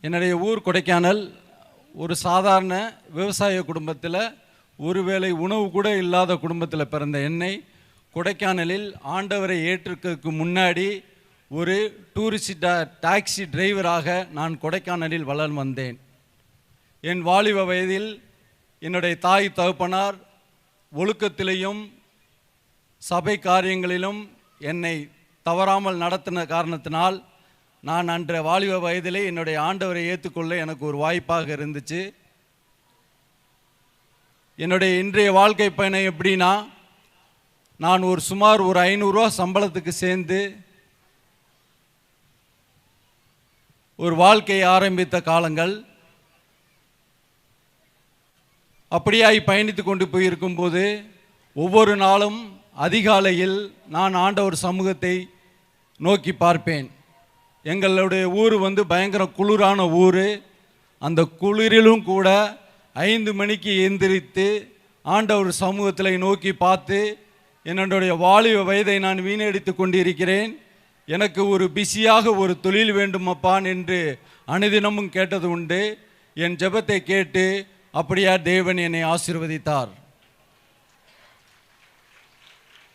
என்னுடைய ஊர் கொடைக்கானல் ஒரு சாதாரண விவசாய குடும்பத்தில் ஒருவேளை உணவு கூட இல்லாத குடும்பத்தில் பிறந்த என்னை கொடைக்கானலில் ஆண்டவரை ஏற்றுக்கிறதுக்கு முன்னாடி ஒரு டூரிஸ்ட் டாக்ஸி டிரைவராக நான் கொடைக்கானலில் வளர்ந்து வந்தேன். என் வாலிப வயதில் என்னுடைய தாய் தகப்பனார் ஒழுக்கத்திலையும் சபை காரியங்களிலும் என்னை தவறாமல் நடத்தின காரணத்தினால் நான் அன்ற வாலிப வயதிலே என்னுடைய ஆண்டவரை ஏற்றுக்கொள்ள எனக்கு ஒரு வாய்ப்பாக இருந்துச்சு. என்னுடைய இன்றைய வாழ்க்கை பயணம் எப்படின்னா நான் ஒரு சுமார் ஒரு ஐநூறுரூவா சம்பளத்துக்கு சேர்ந்து ஒரு வாழ்க்கையை ஆரம்பித்த காலங்கள். அப்படியாய் பயணித்து கொண்டு போயிருக்கும்போது ஒவ்வொரு நாளும் அதிகாலையில் நான் ஆண்டவர் சமூகத்தை நோக்கி பார்ப்பேன். எங்களுடைய ஊர் வந்து பயங்கர குளிரான ஊர். அந்த குளிரிலும் கூட ஐந்து மணிக்கு எந்திரித்து ஆண்டவர் சமூகத்தில் நோக்கி பார்த்து என்னுடைய வாலிப வயதை நான் வீணடித்து கொண்டிருக்கிறேன். எனக்கு ஒரு பிஸியாக ஒரு தொழில் வேண்டுமப்பான் என்று அனுதினமும் கேட்டது உண்டு. என் ஜெபத்தை கேட்டு அப்படியா தேவன் என்னை ஆசிர்வதித்தார்.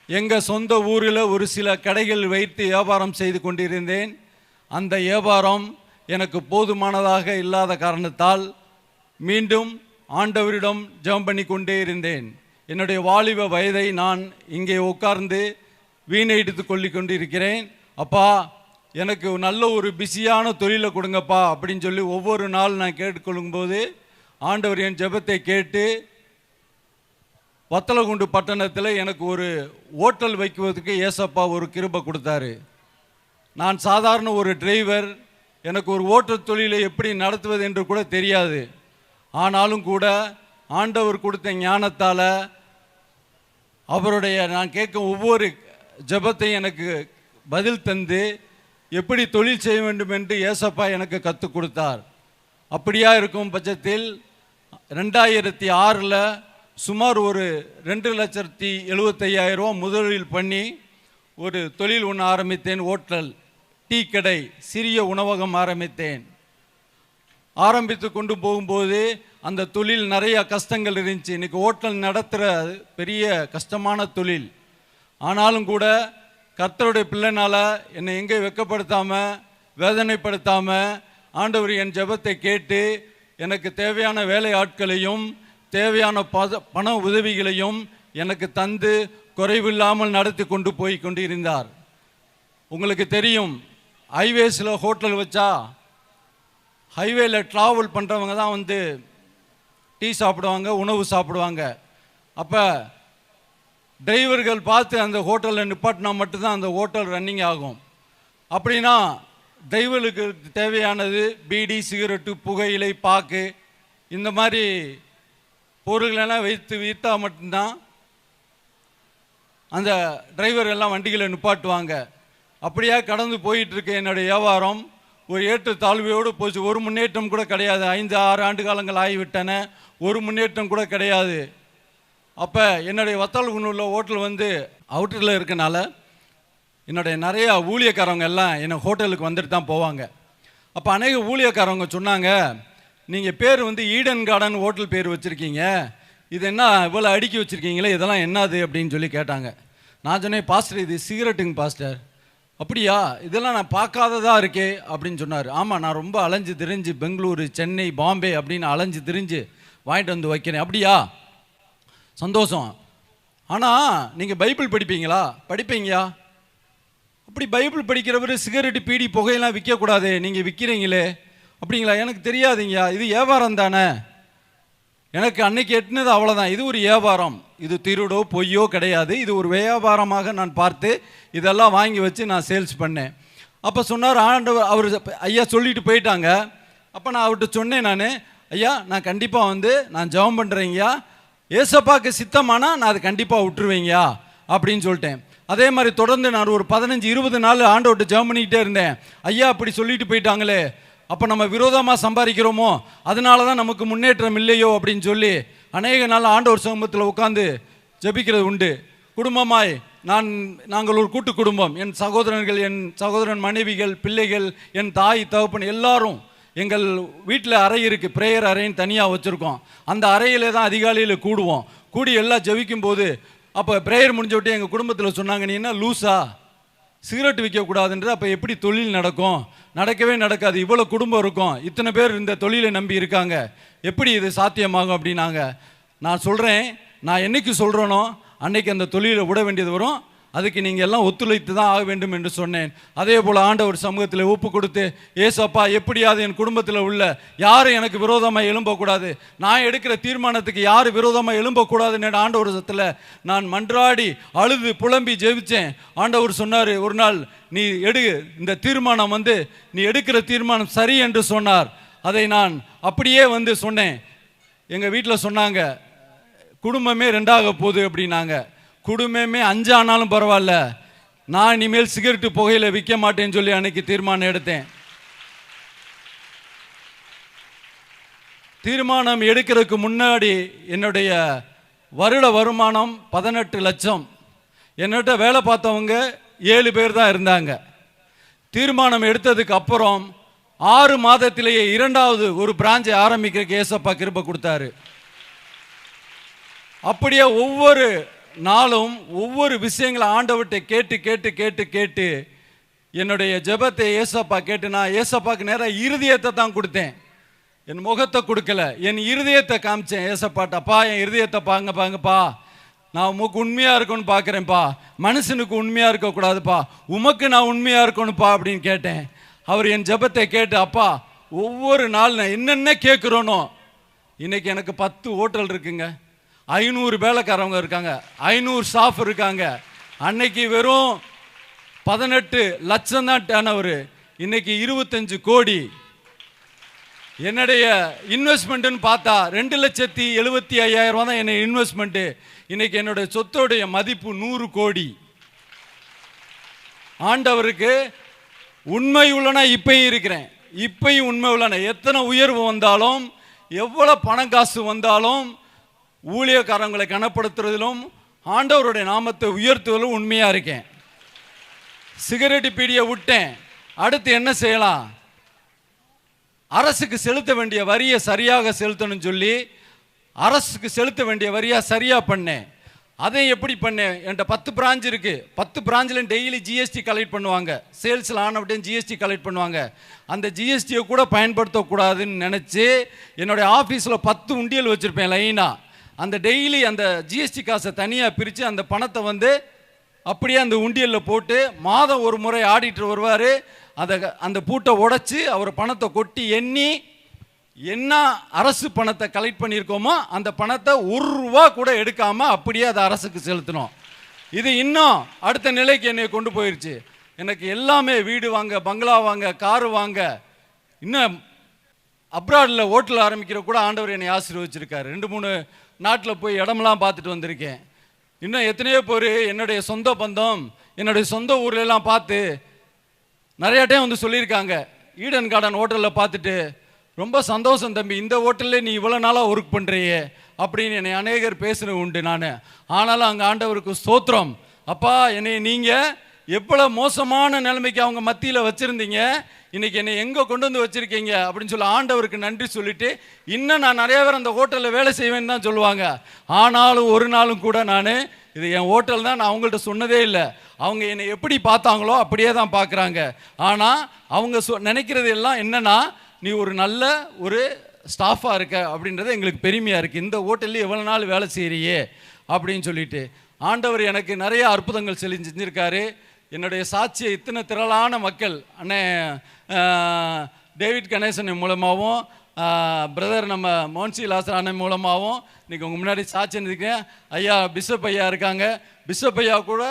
எங்கள் சொந்த ஊரில் ஒரு சில கடைகள் வைத்து வியாபாரம் செய்து கொண்டிருந்தேன். அந்த வியாபாரம் எனக்கு போதுமானதாக இல்லாத காரணத்தால் மீண்டும் ஆண்டவரிடம் ஜெபம் பண்ணி கொண்டே இருந்தேன். என்னுடைய வாலிப வயதை நான் இங்கே உட்கார்ந்து வீணடித்து கொள்ளி கொண்டிருக்கிறேன். அப்பா எனக்கு நல்ல ஒரு பிஸியான தொழிலை கொடுங்கப்பா அப்படின்னு சொல்லி ஒவ்வொரு நாள் நான் கேட்டுக்கொள்ளும்போது ஆண்டவர் என் ஜெபத்தை கேட்டு வத்தலகுண்டு பட்டணத்தில் எனக்கு ஒரு ஓட்டல் வைக்குவதற்கு ஏசப்பா ஒரு கிருபை கொடுத்தாரு. நான் சாதாரண ஒரு டிரைவர் எனக்கு ஒரு ஓட்டல் தொழிலை எப்படி நடத்துவது என்று கூட தெரியாது. ஆனாலும் கூட ஆண்டவர் கொடுத்த ஞானத்தால் அவருடைய நான் கேட்கும் ஒவ்வொரு ஜெபத்தையும் எனக்கு பதில் தந்து எப்படி தொழில் செய்ய வேண்டும் என்று ஏசப்பா எனக்கு கற்றுக் கொடுத்தார். அப்படியா இருக்கும் பட்சத்தில் ரெண்டாயிரத்தி ஆறில் சுமார் ஒரு ரெண்டு லட்சத்தி எழுபத்தையாயிரம் ரூபா முதலில் பண்ணி ஒரு தொழில் ஒன்று ஆரம்பித்தேன் ஓட்டல். டீ கடை சிறிய உணவகம் ஆரம்பித்தேன். ஆரம்பித்து கொண்டு போகும்போது அந்த தொழில் நிறைய கஷ்டங்கள் இருந்துச்சு. இன்னைக்கு ஹோட்டல் நடத்துகிற பெரிய கஷ்டமான தொழில். ஆனாலும் கூட கர்த்தருடைய பிள்ளைனால் என்னை எங்கே வெக்கப்படுத்தாமல் வேதனைப்படுத்தாமல் ஆண்டவர் என் ஜெபத்தை கேட்டு எனக்கு தேவையான வேலை ஆட்களையும் தேவையான பத பண உதவிகளையும் எனக்கு தந்து குறைவில்லாமல் நடத்தி கொண்டு போய் கொண்டிருந்தார். உங்களுக்கு தெரியும் ஹைவேஸில் ஹோட்டல் வச்சா ஹைவேல ட்ராவல் பண்ணுறவங்க தான் வந்து டீ சாப்பிடுவாங்க உணவு சாப்பிடுவாங்க. அப்போ டிரைவர்கள் பார்த்து அந்த ஹோட்டலில் நிப்பாட்டினா மட்டும்தான் அந்த ஹோட்டல் ரன்னிங் ஆகும். அப்படின்னா டிரைவருக்கு தேவையானது பீடி சிகரெட்டு புகையிலை பாக்கு இந்த மாதிரி பொருள்களெல்லாம் வைத்து விற்றா மட்டும்தான் அந்த டிரைவர் எல்லாம் வண்டிகளை நிப்பாட்டுவாங்க. அப்படியே கடந்து போயிட்டு இருக்க என்னுடைய வியாபாரம். ஒரு ஏற்று தாழ்வையோடு போச்சு. ஒரு முன்னேற்றம் கூட கிடையாது. ஐந்து ஆறு ஆண்டு காலங்கள் ஆகிவிட்டன. ஒரு முன்னேற்றம் கூட கிடையாது. அப்போ என்னுடைய வத்தால் உள்ள ஹோட்டல் வந்து அவுட்டரில் இருக்கனால என்னுடைய நிறையா ஊழியக்காரவங்க எல்லாம் என்னை ஹோட்டலுக்கு வந்துட்டு தான் போவாங்க. அப்போ அநேக ஊழியக்காரவங்க சொன்னாங்க நீங்கள் பேர் வந்து ஈடன் கார்டன் ஹோட்டல் பேர் வச்சுருக்கீங்க. இது என்ன இவ்வளோ அடுக்கி வச்சுருக்கீங்களே? இதெல்லாம் என்னது? அப்படின்னு சொல்லி கேட்டாங்க. நான் சொன்னேன் பாஸ்டர் இது சிகரெட்டுங்க பாஸ்டர். அப்படியா? இதெல்லாம் நான் பார்க்காததாக இருக்கே? அப்படின்னு சொன்னார். ஆமாம் நான் ரொம்ப அலைஞ்சு திரிஞ்சு பெங்களூரு சென்னை பாம்பே அப்படின்னு அலைஞ்சு திரிஞ்சு வாங்கிட்டு வந்து வைக்கிறேன். அப்படியா? சந்தோஷம். ஆனால் நீங்கள் பைபிள் படிப்பீங்களா? படிப்பீங்கயா? அப்படி பைபிள் படிக்கிறவர் சிகரெட்டு பீடி புகையெல்லாம் விற்கக்கூடாது. நீங்கள் விற்கிறீங்களே அப்படிங்களா? எனக்கு தெரியாதுங்கய்யா இது வியாபாரம் தானே? எனக்கு அன்னைக்கு எட்டினது அவ்வளோதான் இது ஒரு வியாபாரம். இது திருடோ பொய்யோ கிடையாது. இது ஒரு வியாபாரமாக நான் பார்த்து இதெல்லாம் வாங்கி வச்சு நான் சேல்ஸ் பண்ணேன். அப்போ சொன்னார் ஆண்டவர் அவர் ஐயா சொல்லிட்டு போயிட்டாங்க. அப்போ நான் அவர்கிட்ட சொன்னேன் நான் ஐயா நான் கண்டிப்பாக வந்து நான் ஜெபம் பண்ணுறேங்கய்யா ஏசப்பாக்கு சித்தமானா நான் அதை கண்டிப்பாக விட்டுருவேங்கய்யா அப்படின்னு சொல்லிட்டேன். அதே மாதிரி தொடர்ந்து நான் ஒரு பதினஞ்சு இருபது நாள் ஆண்டவர்கிட்ட ஜெபம் பண்ணிக்கிட்டே இருந்தேன். ஐயா அப்படி சொல்லிட்டு போயிட்டாங்களே. அப்போ நம்ம விரோதமாக சம்பாதிக்கிறோமோ? அதனால தான் நமக்கு முன்னேற்றம் இல்லையோ அப்படின்னு சொல்லி அநேக நாள் ஆண்டவர் சமூகத்தில் உட்காந்து ஜெபிக்கிறது உண்டு. குடும்பமாய் நான் நாங்கள் ஒரு கூட்டு குடும்பம். என் சகோதரர்கள் என் சகோதரன் மனைவிகள் பிள்ளைகள் என் தாய் தகப்பன் எல்லாரும் எங்கள் வீட்டில் அறை இருக்குது ப்ரேயர் அறைன்னு தனியாக வச்சுருக்கோம். அந்த அறையிலே தான் அதிகாலையில் கூடுவோம். கூடி எல்லாம் ஜபிக்கும் போது அப்போ ப்ரேயர் முடிஞ்ச விட்டு எங்கள் குடும்பத்தில் சொன்னாங்க நீ என்ன லூஸா சிகரெட் விற்கக்கூடாதுன்றது அப்போ எப்படி தொழில் நடக்கும்? நடக்கவே நடக்காது. இவ்வளோ குடும்பம் இருக்கும். இத்தனை பேர் இந்த தொழிலை நம்பி இருக்காங்க. எப்படி இது சாத்தியமாகும் அப்படின்னாங்க. நான் சொல்கிறேன் நான் என்னைக்கு சொல்கிறேனோ அன்னைக்கு அந்த தொழிலை விட வேண்டியது வரும். அதுக்கு நீங்கள் எல்லாம் ஒத்துழைத்து தான் ஆக வேண்டும் என்று சொன்னேன். அதே போல் ஆண்டவர் சமூகத்தில் ஒப்பு கொடுத்து ஏசப்பா எப்படியாவது என் குடும்பத்தில் உள்ள யாரும் எனக்கு விரோதமாக எழும்பக்கூடாது. நான் எடுக்கிற தீர்மானத்துக்கு யார் விரோதமாக எழும்பக்கூடாதுன்னு ஆண்டவர் சத்தில் நான் மன்றாடி அழுது புலம்பி ஜெபித்தேன் ஆண்டவர் சொன்னார் ஒரு நாள் நீ எடு இந்த தீர்மானம் வந்து நீ எடுக்கிற தீர்மானம் சரி என்று சொன்னார். அதை நான் அப்படியே வந்து சொன்னேன். எங்கள் வீட்டில் சொன்னாங்க குடும்பமே ரெண்டாக போகுது அப்படின்னாங்க. குடும்பமே அஞ்சானாலும் பரவாயில்ல. நான் இனிமேல் சிகரெட்டு புகையில விற்க மாட்டேன்னு சொல்லி அன்னைக்கு தீர்மானம் எடுத்தேன். தீர்மானம் எடுக்கிறதுக்கு முன்னாடி என்னுடைய வருட வருமானம் பதினெட்டு லட்சம். என்னட்ட வேலை பார்த்தவங்க ஏழு பேர் தான் இருந்தாங்க. தீர்மானம் எடுத்ததுக்கு அப்புறம் ஆறு மாதத்திலேயே இரண்டாவது ஒரு பிராஞ்சை ஆரம்பிக்கிறதுக்கு ஏசப்பா கிருப்பை கொடுத்தாரு. அப்படியே ஒவ்வொரு நாளும் ஒவ்வொரு விஷயங்களை ஆண்டவர்கிட்ட கேட்டு கேட்டு கேட்டு கேட்டு என்னுடைய ஜெபத்தை ஏசப்பா கேட்டு நான் ஏசப்பாக்கு நேராக இருதயத்தை தான் கொடுத்தேன். என் முகத்தை கொடுக்கல. என் இருதயத்தை காமிச்சேன். ஏசப்பாட்டப்பா என் இருதயத்தை பாங்க பாங்கப்பா நான் உமக்கு உண்மையாக இருக்கணும்னு பார்க்குறேன்ப்பா மனுஷனுக்கு உண்மையாக இருக்கக்கூடாதுப்பா. உமக்கு நான் உண்மையாக இருக்கணும்ப்பா அப்படின்னு கேட்டேன். அவர் என் ஜெபத்தை கேட்டு அப்பா ஒவ்வொரு நாள் நான் என்னென்ன கேட்குறோனோ இன்றைக்கி எனக்கு பத்து ஹோட்டல் இருக்குங்க. ஐநூறு வேலைக்காரவங்க இருக்காங்க. ஐநூறு ஸ்டாஃப் இருக்காங்க. அன்னைக்கு வெறும் பதினெட்டு லட்சம் தான் டேனவர் இன்னைக்கு இருபத்தஞ்சு கோடி. என்னுடைய இன்வெஸ்ட்மெண்ட்டுன்னு பார்த்தா ரெண்டு லட்சத்தி எழுபத்தி ஐயாயிரம் ரூபா தான் என்ன இன்வெஸ்ட்மெண்ட்டு இன்னைக்கு என்னுடைய சொத்தோடைய மதிப்பு நூறு கோடி. ஆண்டவருக்கு உண்மை உள்ளனா இப்பயும் இருக்கிறேன். இப்பயும் உண்மை உள்ளன. எத்தனை உயர்வு வந்தாலும் எவ்வளோ பணம் காசு வந்தாலும் ஊழியக்காரங்களை கனப்படுத்துறதிலும் ஆண்டவருடைய நாமத்தை உயர்த்துவதிலும் உண்மையாக இருக்கேன். சிகரெட்டு பீடியை விட்டேன். அடுத்து என்ன செய்யலாம்? அரசுக்கு செலுத்த வேண்டிய வரியை சரியாக செலுத்தணும்னு சொல்லி அரசுக்கு செலுத்த வேண்டிய வரியாக சரியாக பண்ணேன். அதை எப்படி பண்ணேன்? என்கிட்ட பத்து பிரான்ச் இருக்குது பத்து பிரான்ச்சில் டெய்லி ஜிஎஸ்டி கலெக்ட் பண்ணுவாங்க. சேல்ஸில் ஆன அப்படியே ஜிஎஸ்டி கலெக்ட் பண்ணுவாங்க. அந்த ஜிஎஸ்டியை கூட பயன்படுத்தக்கூடாதுன்னு நினச்சி என்னுடைய ஆஃபீஸில் பத்து உண்டியல் வச்சுருப்பேன் லைனாக அந்த டெய்லி அந்த ஜிஎஸ்டி காசை தனியாக பிரித்து அந்த பணத்தை வந்து அப்படியே அந்த உண்டியலில் போட்டு மாதம் ஒரு முறை ஆடிட்டு வருவார். அதை அந்த பூட்டை உடச்சி அவர் பணத்தை கொட்டி எண்ணி என்ன அரசு பணத்தை கலெக்ட் பண்ணியிருக்கோமோ அந்த பணத்தை ஒரு ரூபா கூட எடுக்காமல் அப்படியே அதை அரசுக்கு செலுத்தணும். இது இன்னும் அடுத்த நிலைக்கு என்னை கொண்டு போயிடுச்சு எனக்கு எல்லாமே வீடு வாங்க பங்களா வாங்க காரு வாங்க. இன்னும் அப்ராடில் ஓட்டல் ஆரம்பிக்கிற கூட ஆண்டவர் என்னை ஆசீர்வச்சிருக்காரு. ரெண்டு மூணு நாட்டில் போய் இடமெல்லாம் பார்த்துட்டு வந்திருக்கேன். இன்னும் எத்தனையோ பேர் என்னுடைய சொந்த பந்தம் என்னுடைய சொந்த ஊர்லெல்லாம் பார்த்து நிறைய டைம் வந்து சொல்லியிருக்காங்க. ஈடன் கார்டன் ஹோட்டலில் பார்த்துட்டு ரொம்ப சந்தோஷம் தம்பி இந்த ஹோட்டல்லே நீ இவ்வளோ நாளாக ஒர்க் பண்ணுறியே அப்படின்னு என்னை அநேகர் பேசுன உண்டு நான். ஆனாலும் அங்கே ஆண்டவருக்கு ஸ்தோத்திரம். அப்பா என்னை நீங்கள் எவ்வளோ மோசமான நிலைமைக்கு அவங்க மத்தியில் வச்சுருந்தீங்க. இன்னைக்கு என்னை எங்கே கொண்டு வந்து வச்சுருக்கீங்க அப்படின்னு சொல்லி ஆண்டவருக்கு நன்றி சொல்லிட்டு இன்னும் நான் நிறைய பேர் அந்த ஹோட்டலில் வேலை செய்வேன்னு தான் சொல்லுவாங்க. ஆனாலும் ஒரு நாளும் கூட நான் இது என் ஹோட்டல் தான் நான் அவங்கள்ட்ட சொன்னதே இல்லை. அவங்க என்னை எப்படி பார்த்தாங்களோ அப்படியே தான் பார்க்குறாங்க. ஆனால் அவங்க சொ நினைக்கிறது எல்லாம் என்னன்னா நீ ஒரு நல்ல ஒரு ஸ்டாஃபாக இருக்க அப்படின்றது எங்களுக்கு பெருமையாக இருக்குது இந்த ஹோட்டல்ல எவ்வளோ நாள் வேலை செய்கிறியே அப்படின்னு சொல்லிட்டு. ஆண்டவர் எனக்கு நிறைய அற்புதங்கள் செஞ்சு செஞ்சுருக்காரு. என்னுடைய சாட்சியை இத்தனை திரளான மக்கள் அண்ணே டேவிட் கணேசன் மூலமாகவும் பிரதர் நம்ம மோன்சி லாசர் அண்ணன் மூலமாகவும் இன்றைக்கி உங்கள் முன்னாடி சாட்சி இருக்கேன் ஐயா பிஷப் ஐயா இருக்காங்க. பிஷப் ஐயா கூட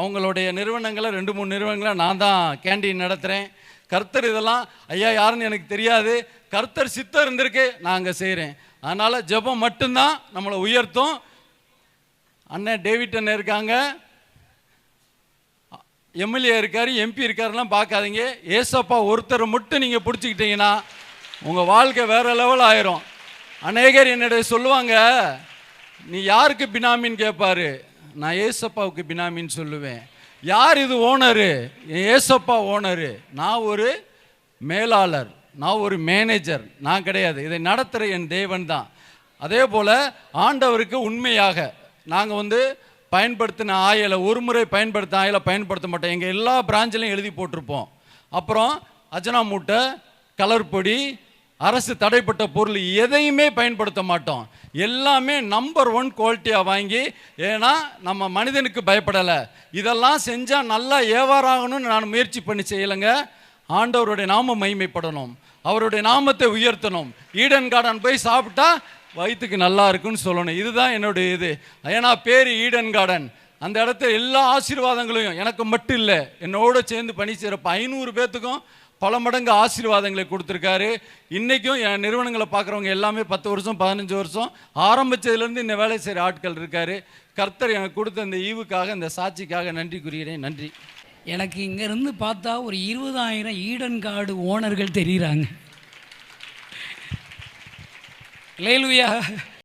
அவங்களுடைய நிறுவனங்களை ரெண்டு மூணு நிறுவனங்களை நான் தான் கேண்டீன் நடத்துகிறேன் கர்த்தர் இதெல்லாம் ஐயா யாருன்னு எனக்கு தெரியாது. கர்த்தர் சித்தம் இருந்திருக்கு நான் அங்கே செய்கிறேன் அதனால் ஜெபம் மட்டும்தான் நம்மளை உயர்த்தும். அண்ணன் டேவிட் அண்ணன் இருக்காங்க. எம்எல்ஏ இருக்கார் எம்பி இருக்காருலாம் பார்க்காதீங்க. ஏசப்பா ஒருத்தரை மட்டும் நீங்கள் பிடிச்சிக்கிட்டீங்கன்னா உங்கள் வாழ்க்கை வேறு லெவல் ஆயிரும். அநேகர் என்னுடைய சொல்லுவாங்க நீ யாருக்கு பினாமின்னு கேட்பாரு நான் ஏசப்பாவுக்கு பினாமின்னு சொல்லுவேன். யார் இது ஓனரு? ஏசப்பா ஓனரு. நான் ஒரு மேலாளர். நான் ஒரு மேனேஜர். நான் கிடையாது. இதை நடத்துகிற என் தேவன் தான். அதே போல் ஆண்டவருக்கு உண்மையாக நாங்கள் வந்து பயன்படுத்தின ஆயிலை ஒரு முறை பயன்படுத்த ஆயிலை பயன்படுத்த மாட்டோம். எங்கள் எல்லா பிரான்ச்சிலையும் எழுதி போட்டிருப்போம். அப்புறம் அஜனா மூட்டை கலர் பொடி அரசு தடைப்பட்ட பொருள் எதையுமே பயன்படுத்த மாட்டோம். எல்லாமே நம்பர் ஒன் குவாலிட்டியாக வாங்கி ஏன்னா நம்ம மனிதனுக்கு பயப்படலை. இதெல்லாம் செஞ்சால் நல்லா ஏவாராகணும்னு நான் முயற்சி பண்ணி செய்யலைங்க. ஆண்டவருடைய நாமம் மகிமைப்படணும். அவருடைய நாமத்தை உயர்த்தணும். ஈடன் கார்டன் போய் சாப்பிட்டா வயிற்றுக்கு நல்லா இருக்குன்னு சொல்லணும். இதுதான் என்னுடைய இது. ஏன்னா பேர் ஈடன் கார்டன். அந்த இடத்துல எல்லா ஆசீர்வாதங்களையும் எனக்கு மட்டும் இல்லை என்னோட சேர்ந்து பணி செய்கிறப்ப ஐநூறு பேர்த்துக்கும் பல மடங்கு ஆசீர்வாதங்களை கொடுத்துருக்காரு. இன்றைக்கும் என் நிறுவனங்களை பார்க்குறவங்க எல்லாமே பத்து வருஷம் பதினஞ்சு வருஷம் ஆரம்பிச்சதுலேருந்து இந்த வேலை செய்கிற ஆட்கள் இருக்காரு. கர்த்தர் எனக்கு கொடுத்த இந்த ஈவுக்காக இந்த சாட்சிக்காக நன்றி கூறுகிறேன். நன்றி. எனக்கு இங்கேருந்து பார்த்தா ஒரு இருபதாயிரம் ஈடன் கார்டு ஓனர்கள் தெரிகிறாங்க லேலுயா